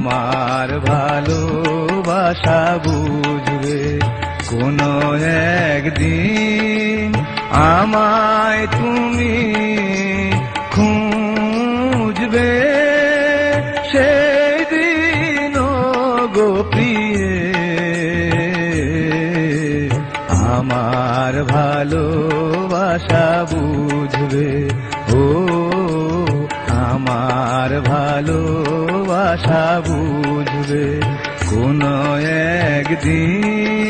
আমার ভালোবাসা বুঝবে কোনো একদিন। আমায় তুমি খুঁজবে সেই দিন গো প্রিয়ে। আমার ভালোবাসা বুঝবে, ও আমার ভালোবাসা বুঝবে কোন একদিন।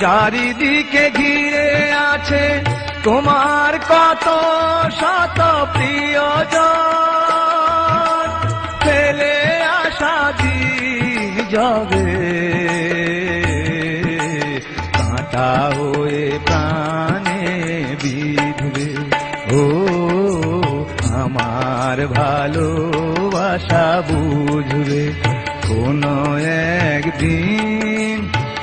চারিদিকে ঘিরে আছে তোমার কত শত প্রিয়জন। ফেলে আসা দিন যাবে কাঁটা হয়ে প্রাণে বিধবে। ও, আমার ভালোবাসা বুঝবে। কোনো একদিন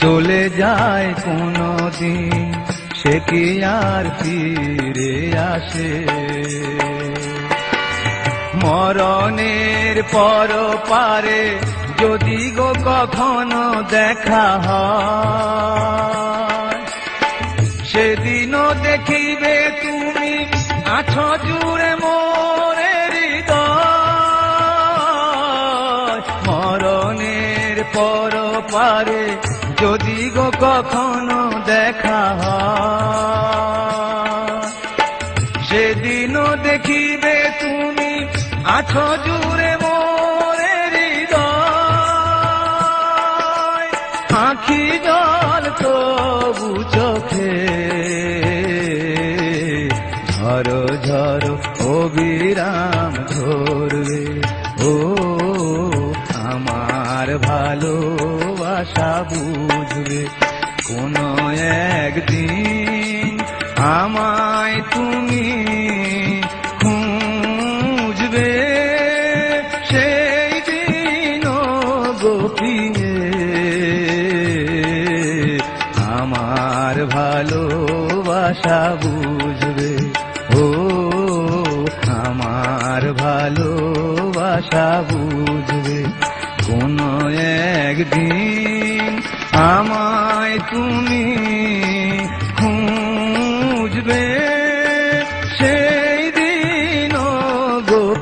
চলে যায় কোনো দিন সে কি আর ফিরে আসে? মরণের পর পারে যদি গো কখনো দেখা হয়, সেদিনও দেখিবে তুমি আছো জুড়ে কখনো দেখা সেদিনও দেখিবে তুমি আছো জুড়ে মোরে হৃদয়। আখি জল তবু ঝরো ঝরো অবিরাম ধরবে। একদিন আমায় তুমি খুঁজবে সে গোপিয়ে আমার ভালোবাসা বুঝবে, ও আমার ভালোবাসা বুঝবে। কোন একদিন আমায় তুমি